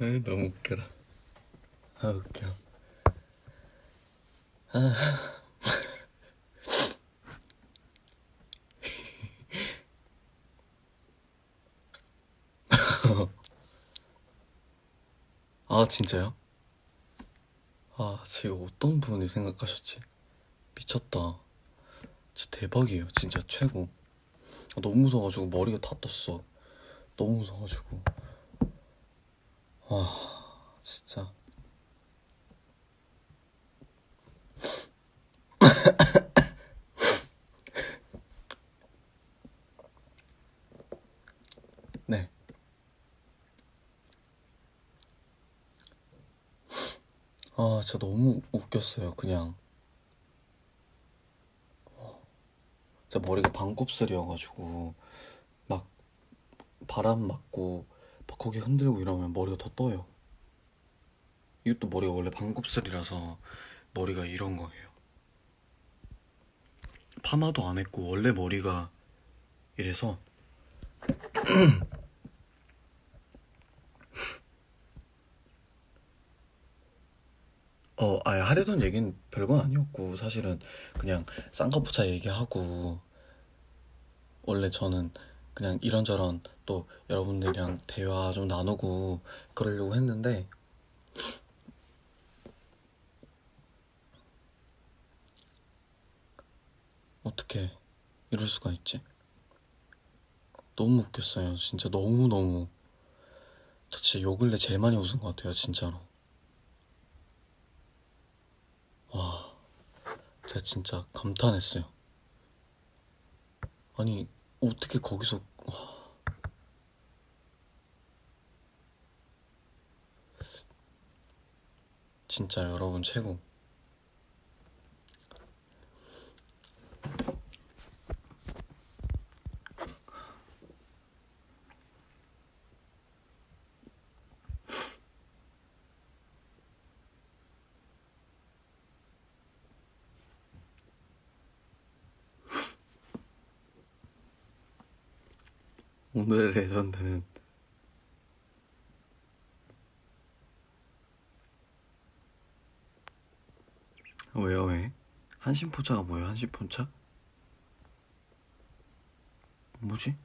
아, 너무 웃겨라. 아 웃겨. 아 진짜요? 아 지금 어떤 분이 생각하셨지? 미쳤다. 진짜 대박이에요. 진짜 최고. 아, 너무 무서워가지고 머리가 다 떴어. 너무 무서워가지고. 와 진짜. 네. 아, 진짜 너무 웃겼어요, 그냥. 진짜 머리가 반곱슬이어가지고, 막, 바람 맞고, 막 거기 흔들고 이러면 머리가 더 떠요. 이것도 머리가 원래 반곱슬이라서 머리가 이런 거예요. 파마도 안 했고, 원래 머리가 이래서, 어, 아예 하려던 얘기는 별건 아니었고, 사실은 그냥 쌍꺼풀차 얘기하고, 원래 저는 그냥 이런저런 또 여러분들이랑 대화 좀 나누고 그러려고 했는데, 어떻게 이럴 수가 있지? 너무 웃겼어요. 진짜 너무너무. 저 진짜 요 근래 제일 많이 웃은 것 같아요, 진짜로. 와, 제가 진짜 감탄했어요. 아니, 어떻게 거기서, 와. 진짜 여러분 최고. 오늘의 레전드는 왜요 왜? 한심포차가 뭐예요 한심포차? 뭐지?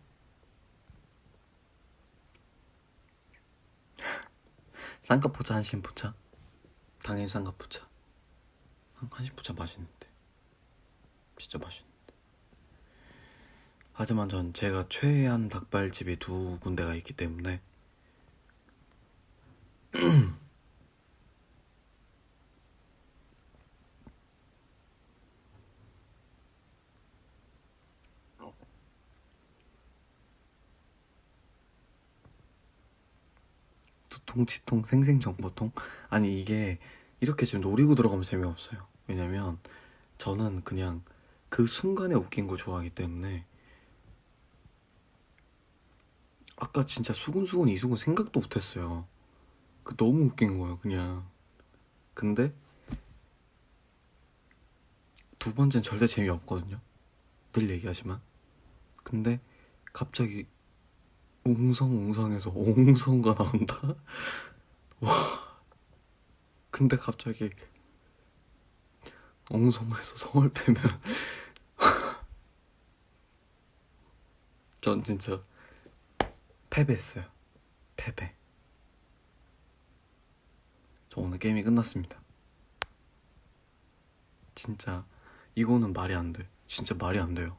쌍꺼포차 한심포차? 당연히 쌍꺼포차 한- 한심포차 맛있는데 진짜 맛있는데 하지만 전 제가 최애한 닭발집이 두 군데가 있기 때문에 두통 치통 생생정보통? 아니 이게 이렇게 지금 노리고 들어가면 재미없어요. 왜냐면 저는 그냥 그 순간에 웃긴 걸 좋아하기 때문에 아까 진짜 수근수근 이수근 생각도 못했어요 그 너무 웃긴 거예요 그냥 근데 두 번째는 절대 재미없거든요 늘 얘기하지만 근데 갑자기 웅성웅성해서 옹성가 나온다? 와. 근데 갑자기 옹성해서 성을 빼면 전 진짜 패배했어요. 패배. 저 오늘 게임이 끝났습니다. 진짜 이거는 말이 안 돼. 진짜 말이 안 돼요.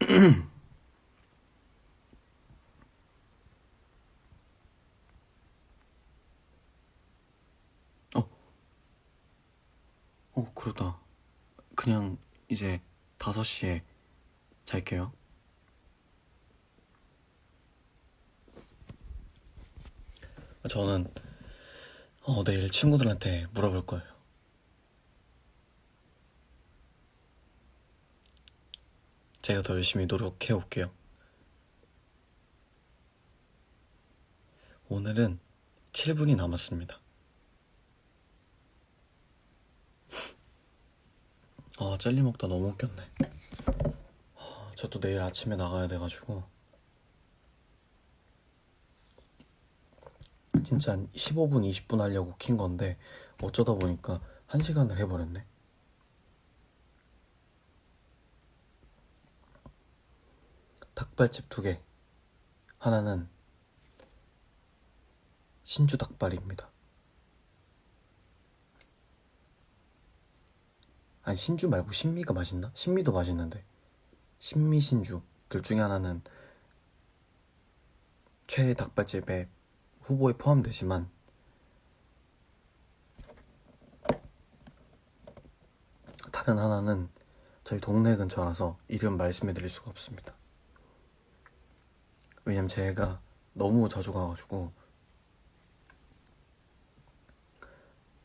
어. 어, 그러다. 그냥 이제 5시에 잘게요. 저는 어, 내일 친구들한테 물어볼 거예요. 제가 더 열심히 노력해 올게요. 오늘은 7분이 남았습니다. 아, 젤리 먹다 너무 웃겼네. 아, 저도 내일 아침에 나가야 돼가지고. 진짜 한 15분, 20분 하려고 킨 건데, 어쩌다 보니까 1시간을 해버렸네. 닭발집 두 개. 하나는 신주 닭발입니다. 아니 신주 말고 신미가 맛있나? 신미도 맛있는데 신미 신주 둘 중에 하나는 최애 닭발집의 후보에 포함되지만 다른 하나는 저희 동네 근처라서 이름 말씀해 드릴 수가 없습니다. 왜냐면 제가 너무 자주 가가지고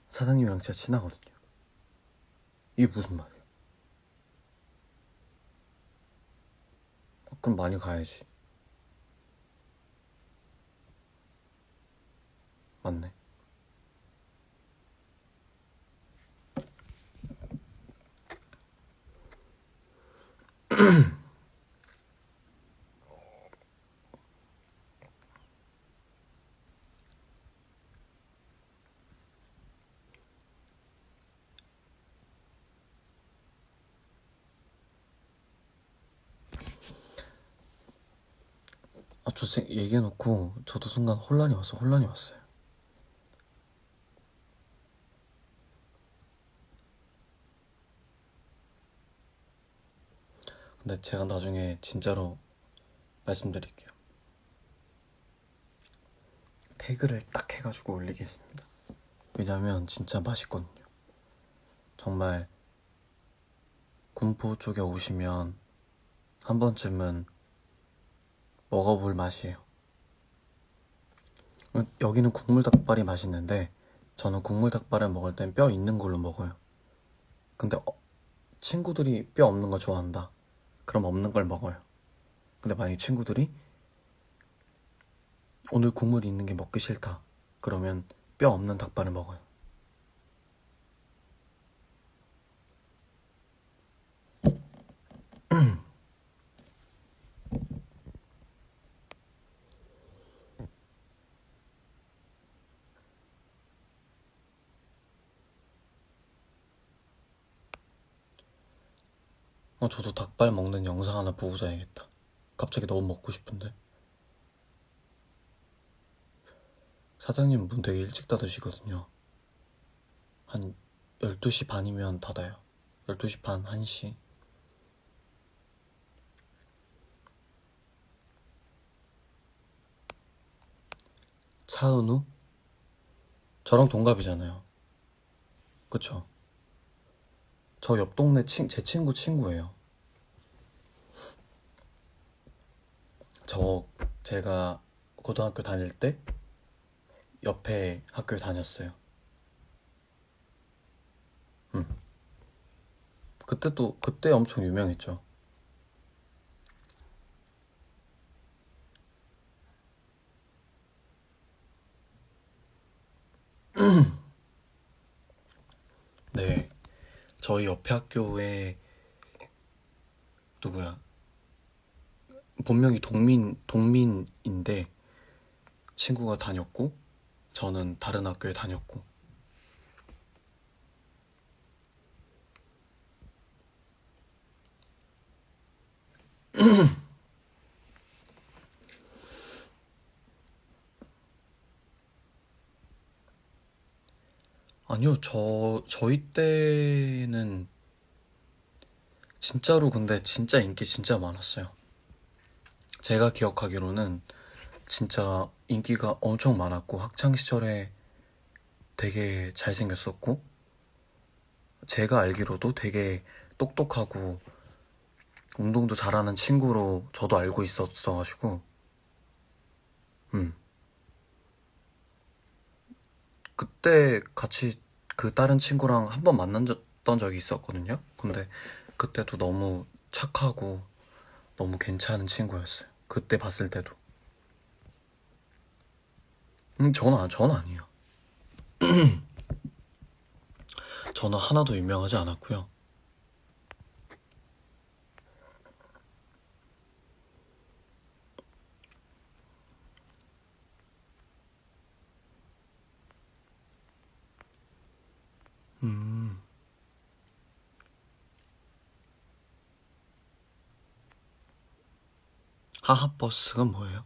사장님이랑 진짜 친하거든요. 이게 무슨 말이야? 어, 그럼 많이 가야지. 맞네. 저 생- 얘기해놓고 저도 순간 혼란이 왔어, 혼란이 왔어요. 근데 제가 나중에 진짜로 말씀드릴게요. 태그를 딱 해가지고 올리겠습니다. 왜냐면 진짜 맛있거든요. 정말 군포 쪽에 오시면 한 번쯤은 먹어볼 맛이에요. 여기는 국물 닭발이 맛있는데 저는 국물 닭발을 먹을 땐 뼈 있는 걸로 먹어요. 근데 어, 친구들이 뼈 없는 거 좋아한다. 그럼 없는 걸 먹어요. 근데 만약에 친구들이 오늘 국물 있는 게 먹기 싫다. 그러면 뼈 없는 닭발을 먹어요. 어, 저도 닭발 먹는 영상 하나 보고 자야겠다. 갑자기 너무 먹고 싶은데. 사장님 문 되게 일찍 닫으시거든요. 한 12시 반이면 닫아요. 12시 반, 1시. 차은우? 저랑 동갑이잖아요. 그쵸? 저 옆 동네 친, 제 친구 친구예요. 저, 제가 고등학교 다닐 때 옆에 학교에 다녔어요. 음. 그때도, 그때 엄청 유명했죠. 네. 저희 옆에 학교에 누구야? 본명이 동민, 동민인데 친구가 다녔고 저는 다른 학교에 다녔고 아니요, 저, 저희 때는 진짜로 근데 진짜 인기 진짜 많았어요. 제가 기억하기로는 진짜 인기가 엄청 많았고 학창 시절에 되게 잘생겼었고 제가 알기로도 되게 똑똑하고 운동도 잘하는 친구로 저도 알고 있었어가지고 음 그때 같이 그 다른 친구랑 한 번 만났던 적이 있었거든요. 근데 그때도 너무 착하고 너무 괜찮은 친구였어요. 그때 봤을 때도. 음, 저는, 아니에요. 저는 하나도 유명하지 않았고요. 음. 하하버스가 뭐예요?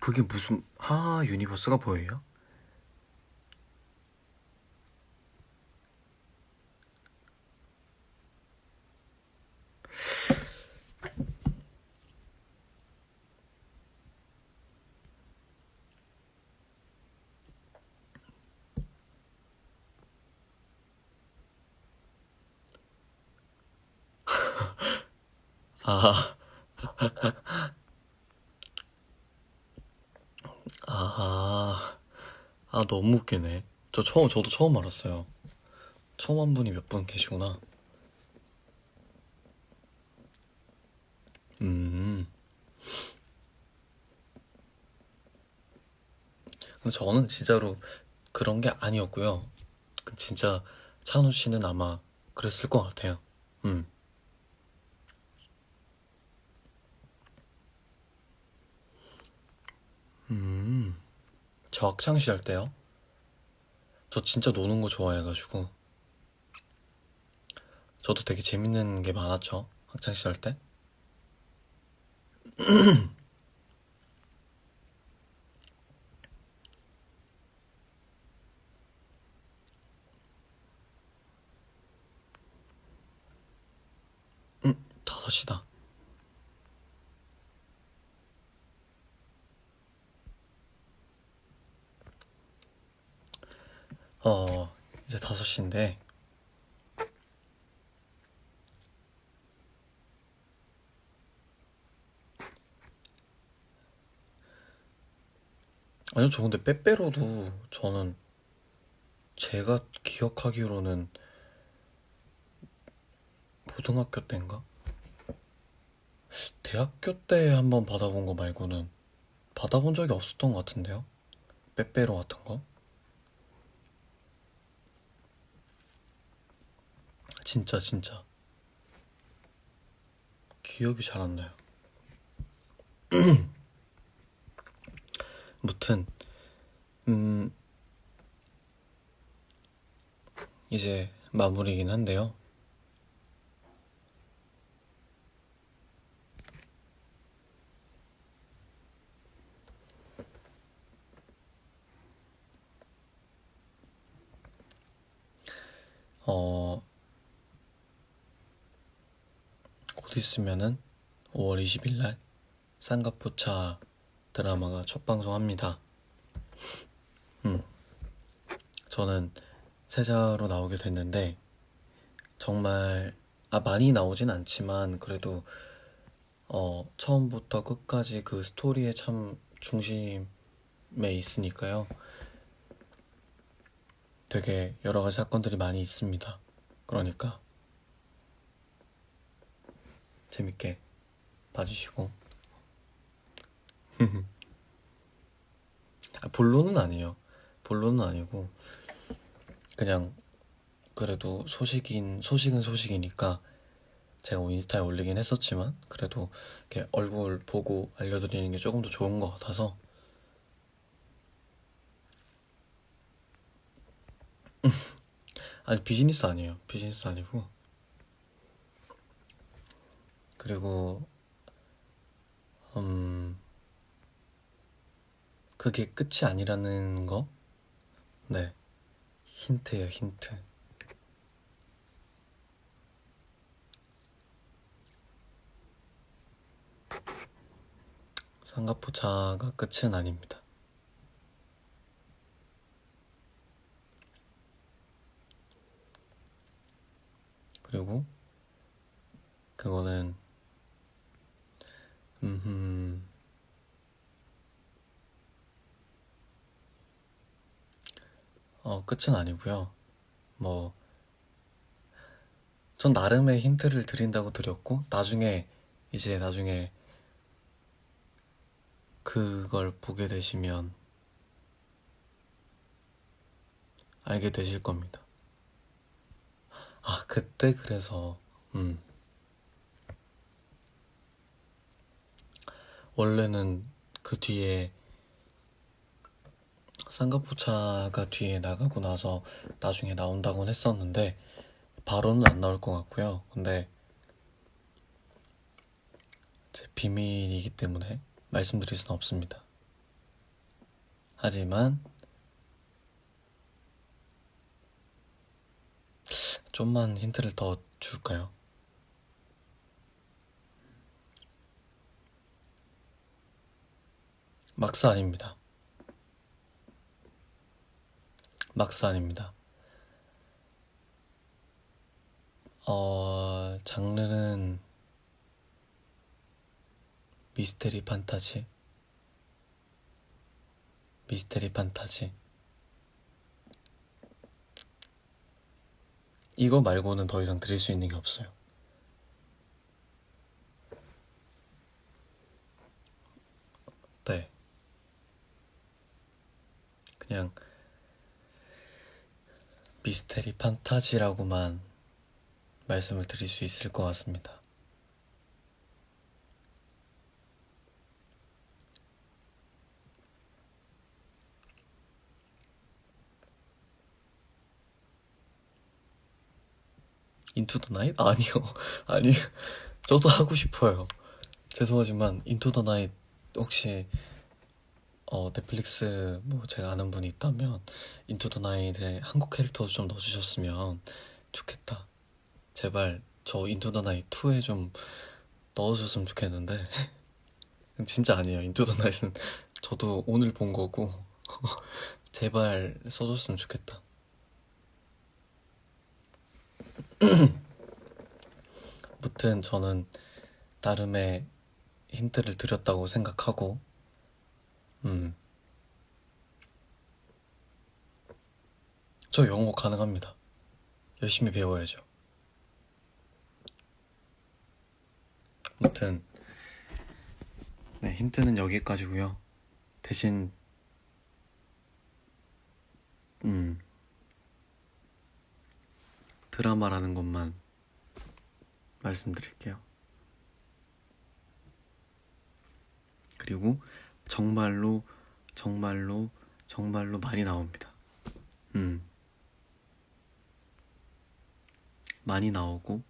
그게 무슨 하하 유니버스가 뭐예요? 아, 아, 아, 너무 웃기네. 저 처음, 저도 처음 알았어요. 처음 한 분이 몇 분 계시구나. 음. 저는 진짜로 그런 게 아니었고요. 그 진짜 찬우 씨는 아마 그랬을 것 같아요. 음. 음. 저 학창 시절 때요? 저 진짜 노는 거 좋아해가지고. 저도 되게 재밌는 게 많았죠. 학창 시절 때. 음, 다섯 시다. 어, 이제 다섯 시인데. 아니요, 저 근데 빼빼로도 저는 제가 기억하기로는 고등학교 때인가? 대학교 때 한번 받아본 거 말고는 받아본 적이 없었던 것 같은데요? 빼빼로 같은 거? 진짜, 진짜. 기억이 잘 안 나요. 무튼, 음, 이제 마무리긴 한데요. 어, 있으면은 5월 20일 날 쌍꺼포차 드라마가 첫 방송합니다. 음, 저는 세자로 나오게 됐는데 정말 아 많이 나오진 않지만 그래도 어 처음부터 끝까지 그 스토리의 참 중심에 있으니까요. 되게 여러 가지 사건들이 많이 있습니다. 그러니까 재밌게 봐주시고 아, 본론은 아니에요. 본론은 아니고 그냥 그래도 소식인 소식은 소식이니까 제가 뭐 인스타에 올리긴 했었지만 그래도 이렇게 얼굴 보고 알려드리는 게 조금 더 좋은 것 같아서 아니 비즈니스 아니에요. 비즈니스 아니고 그리고 음 그게 끝이 아니라는 거? 네. 힌트예요, 힌트. 쌍꺼포차가 끝은 아닙니다. 그리고 그거는 음 어, 끝은 아니고요. 뭐, 전 나름의 힌트를 드린다고 드렸고, 나중에, 이제 나중에 그걸 보게 되시면 알게 되실 겁니다. 아, 그때 그래서, 음. 원래는 그 뒤에 쌍꺼풀차가 뒤에 나가고 나서 나중에 나온다고는 했었는데 바로는 안 나올 것 같고요. 근데 제 비밀이기 때문에 말씀드릴 수는 없습니다. 하지만 좀만 힌트를 더 줄까요? 막스 아닙니다. 막스 아닙니다. 어, 장르는 미스테리 판타지. 미스테리 판타지. 이거 말고는 더 이상 드릴 수 있는 게 없어요. 네. 그냥 미스테리 판타지라고만 말씀을 드릴 수 있을 것 같습니다. 인투 더 나잇? 아니요. 아니요. 저도 하고 싶어요. 죄송하지만 인투 더 나잇 혹시 어, 넷플릭스 뭐 제가 아는 분이 있다면 인투 더 나잇에 한국 캐릭터도 좀 넣어주셨으면 좋겠다. 제발 저 인투 더 나잇 2에 좀 넣어줬으면 좋겠는데 진짜 아니에요. 인투 더 나잇은 저도 오늘 본 거고 제발 써줬으면 좋겠다. 무튼 저는 나름의 힌트를 드렸다고 생각하고, 음. 저 영어 가능합니다. 열심히 배워야죠. 무튼, 네, 힌트는 여기까지고요 대신, 음, 드라마라는 것만 말씀드릴게요. 그리고 정말로 정말로 정말로 많이 나옵니다. 음. 많이 나오고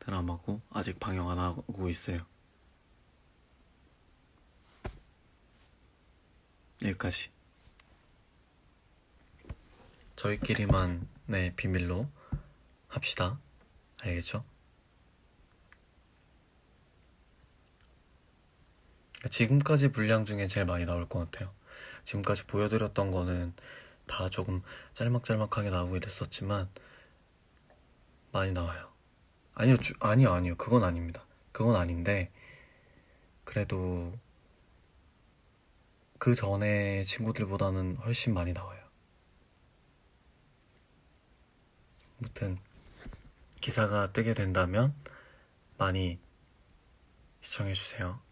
드라마고 아직 방영 안 하고 있어요. 여기까지. 저희끼리만 네 비밀로 합시다. 알겠죠? 지금까지 분량 중에 제일 많이 나올 것 같아요. 지금까지 보여드렸던 거는 다 조금 짤막짤막하게 나오고 이랬었지만 많이 나와요. 아니요, 주, 아니요, 아니요. 그건 아닙니다. 그건 아닌데 그래도 그 전에 친구들보다는 훨씬 많이 나와요. 아무튼 기사가 뜨게 된다면 많이 시청해주세요.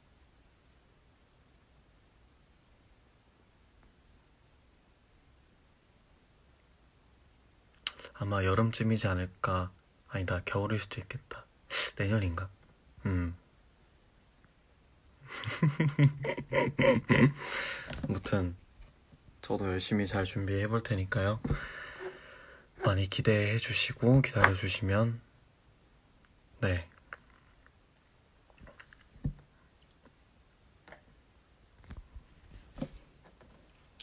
아마 여름쯤이지 않을까. 아니다, 겨울일 수도 있겠다. 내년인가? 음. 아무튼, 저도 열심히 잘 준비해 볼 테니까요. 많이 기대해 주시고, 기다려 주시면, 네.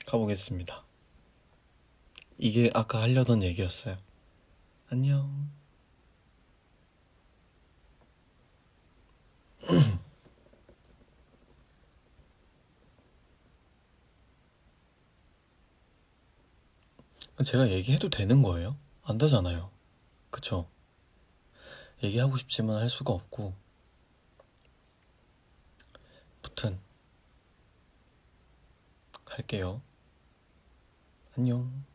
가보겠습니다. 이게 아까 하려던 얘기였어요. 안녕. 제가 얘기해도 되는 거예요? 안 되잖아요. 그쵸? 얘기하고 싶지만 할 수가 없고 무튼 갈게요. 안녕.